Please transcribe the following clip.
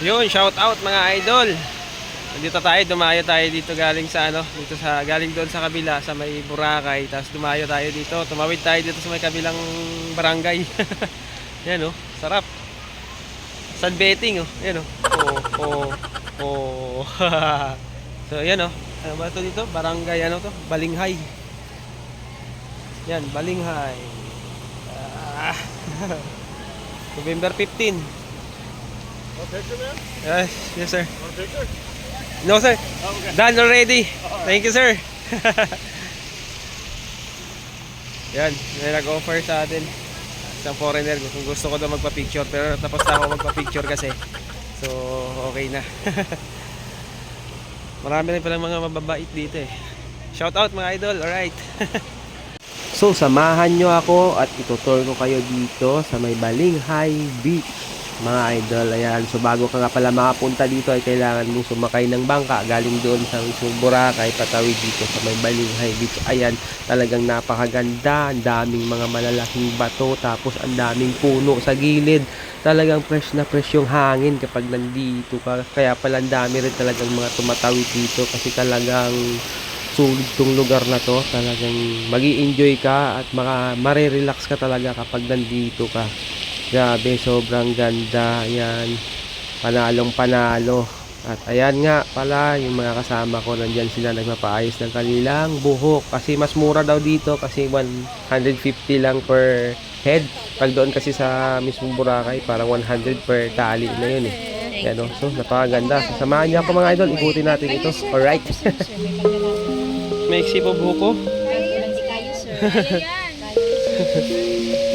Yun, shout out mga idol. Nandito tayo, dumayo tayo dito galing sa ano, dito sa galing doon sa kabila sa may Boracay, tapos dumayo tayo dito, tumawid tayo dito sa may kabilang barangay. Yan oh, sarap. Sunbathing oh, yan oh. Oh, oh, oh. so yan oh. Ano ba ito dito? Barangay ano to? Balinghay. Yan, Balinghay. Ah. November 15. Oh, picture, man? Yes, yes sir. Want a picture? No sir. Oh, okay. Done already. Thank you, sir. Yan, may nag-offer sa atin. Isang foreigner, kung gusto ko daw magpa-picture. Pero tapos na ako magpa-picture kasi. So, okay na. Marami rin palang mga mababait dito eh. Shout out mga idol, alright. so, samahan nyo ako at itutur ko kayo dito sa may Balinghay Beach. Mga idol, ayan. So, bago ka nga pala makapunta dito ay kailangan mong sumakay ng bangka galing doon sa mismong Boracay patawid dito sa may Balinghay Beach. Ayan, talagang napakaganda. Ang daming mga malalaking bato tapos ang daming puno sa gilid. Talagang fresh na fresh yung hangin kapag nandito ka. Kaya pala ang dami rin talagang mga tumatawid dito kasi talagang sulit tong lugar na to. Talagang mag enjoy ka at maka, marirelax ka talaga kapag nandito ka. Grabe, sobrang ganda. Ayan, panalong panalo. At ayan nga pala, yung mga kasama ko, nandyan sila nagpapaayos ng kanilang buhok. Kasi mas mura daw dito kasi 150 lang per head. Pag doon kasi sa mismong Boracay, parang 100 per tali na yun eh. Yan o. So, napakaganda. Sasamahan niya ako mga idol. Ikutin natin ito. Alright. May po buhok ko. Kahit walang di kayo, sir.